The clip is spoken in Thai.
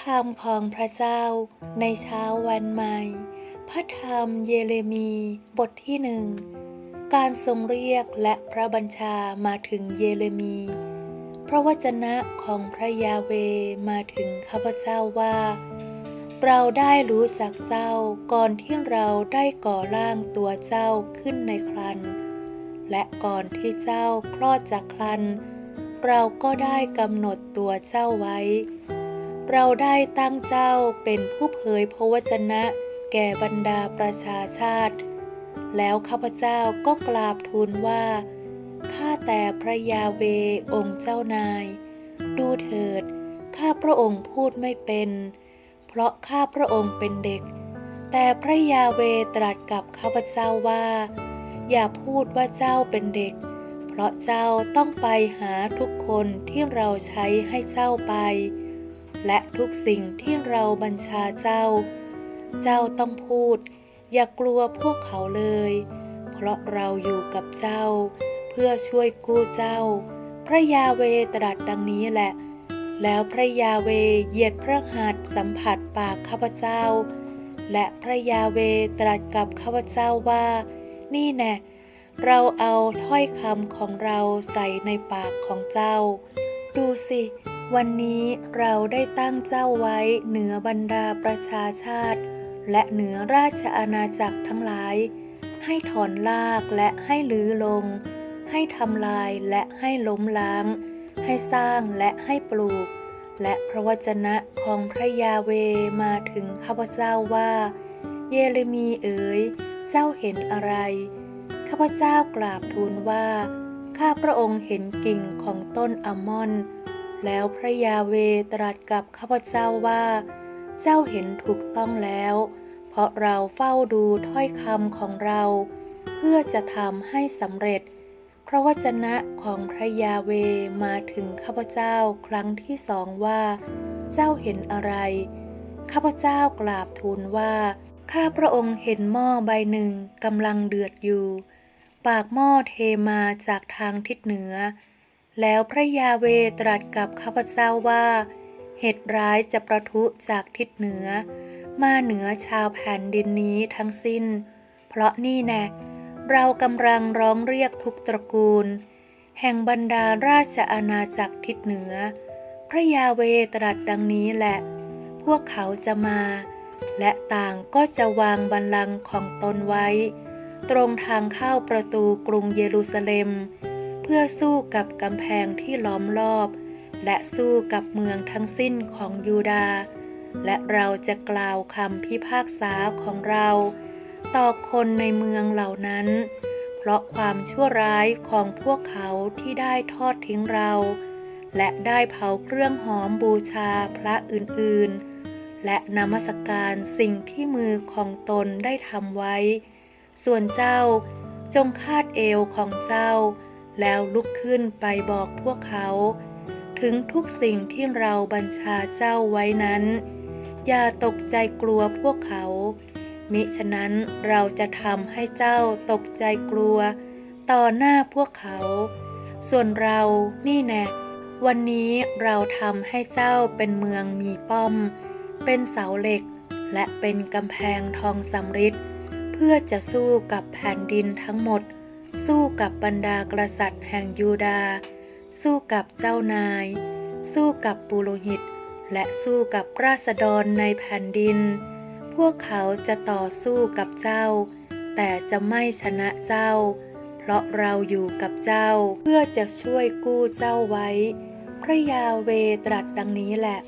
คำของพระเจ้าในเช้าวันใหม่ พระธรรมเยเรมีบทที่หนึ่ง การทรงเรียกและพระบัญชามาถึงเยเรมี พระวจนะของพระยาเวมาถึงข้าพเจ้าว่า เราได้รู้จักเจ้าก่อนที่เราได้ก่อร่างตัวเจ้าขึ้นในครัน และก่อนที่เจ้าคลอดจากครัน เราก็ได้กำหนดตัวเจ้าไว้ เราได้ตั้งเจ้าเป็นผู้เผยพระวจนะ แก่บรรดาประชาชาติ แล้วข้าพเจ้าก็กราบทูลว่า ข้าแต่พระยาเวองค์เจ้านาย ดูเถิด ข้าพระองค์พูดไม่เป็น เพราะข้าพระองค์เป็นเด็ก แต่พระยาเวตรัสกับข้าพเจ้าว่า อย่าพูดว่าเจ้าเป็นเด็ก เพราะเจ้าต้องไปหาทุกคนที่เราใช้ให้เจ้าไป และทุกสิ่งที่เราบัญชาเจ้า เจ้าต้องพูด อย่ากลัวพวกเขาเลย เพราะเราอยู่กับเจ้า เพื่อช่วยกู้เจ้า พระยาเวตรัสดังนี้แหละ แล้วพระยาเวเหยียดพระหัตถ์สัมผัสปากข้าพเจ้า และพระยาเวตรัสกับข้าพเจ้าว่า นี่แน่เราเอาถ้อยคำของเราใส่ในปากของเจ้า ดูสิ วันนี้เราได้ตั้งเจ้าไว้เหนือบรรดาประชาชาติ และเหนือราชอาณาจักรทั้งหลาย ให้ถอนลากและให้ลื้อลง ให้ทำลายและให้ล้มล้าง ให้สร้างและให้ปลูก และพระวจนะของพระยาเวมาถึงข้าพเจ้าว่า เยเรมีเอ๋ยเจ้าเห็นอะไร ข้าพเจ้ากราบทูลว่า ข้าพระองค์เห็นกิ่งของต้นอัลมอนด์ แล้วพระยาเวตรัสกับข้าพเจ้าว่า เจ้าเห็นถูกต้องแล้ว เพราะเราเฝ้าดูถ้อยคำของเรา เพื่อจะทำให้สำเร็จ พระวจนะของพระยาเวมาถึงข้าพเจ้าครั้งที่สองว่า เจ้าเห็นอะไร ข้าพเจ้ากราบทูลว่า ข้าพระองค์เห็นหม้อใบหนึ่งกำลังเดือดอยู่ ปากหม้อเทมาจากทางทิศเหนือ แล้วพระยาเวตรัสกับข้าพเจ้าว่า เหตุร้ายจะประทุจากทิศเหนือ มาเหนือชาวแผ่นดินนี้ทั้งสิ้น เพราะนี่แน่เรากำลังร้องเรียกทุกตระกูล แห่งบรรดาราชอาณาจักรทิศเหนือ พระยาเวตรัสดังนี้แหละ พวกเขาจะมา และต่างก็จะวางบัลลังก์ของตนไว้ ตรงทางเข้าประตูกรุงเยรูซาเล็ม พื่อสู้กับกำแพงที่ล้อมรอบ และสู้กับเมืองทั้งสิ้นของยูดาห์และเราจะกล่าวคำพิพากษาของเรา ต่อคนในเมืองเหล่านั้น เพราะความชั่วร้ายของพวกเขาที่ได้ทอดทิ้งเรา และได้เผาเครื่องหอมบูชาพระอื่นๆ และนมัสการสิ่งที่มือของตนได้ทำไว้ ส่วนเจ้าจงคาดเอวของเจ้า แล้วลุกขึ้นไปบอกพวกเขา ถึงทุกสิ่งที่เราบัญชาเจ้าไว้นั้น อย่าตกใจกลัวพวกเขา มิฉะนั้นเราจะทำให้เจ้าตกใจกลัว ต่อหน้าพวกเขา ส่วนเรานี่แน่วันนี้เราทำให้เจ้าเป็นเมืองมีป้อม เป็นเสาเหล็ก และเป็นกำแพงทองสำริดเพื่อจะสู้กับแผ่นดินทั้งหมด สู้กับบรรดากษัตริย์แห่งยูดาห์สู้กับเจ้านาย สู้กับปุโรหิต และสู้กับราษฎรในแผ่นดิน พวกเขาจะต่อสู้กับเจ้า แต่จะไม่ชนะเจ้า เพราะเราอยู่กับเจ้า เพื่อจะช่วยกู้เจ้าไว้ พระยาเวตรัสดังนี้แหละ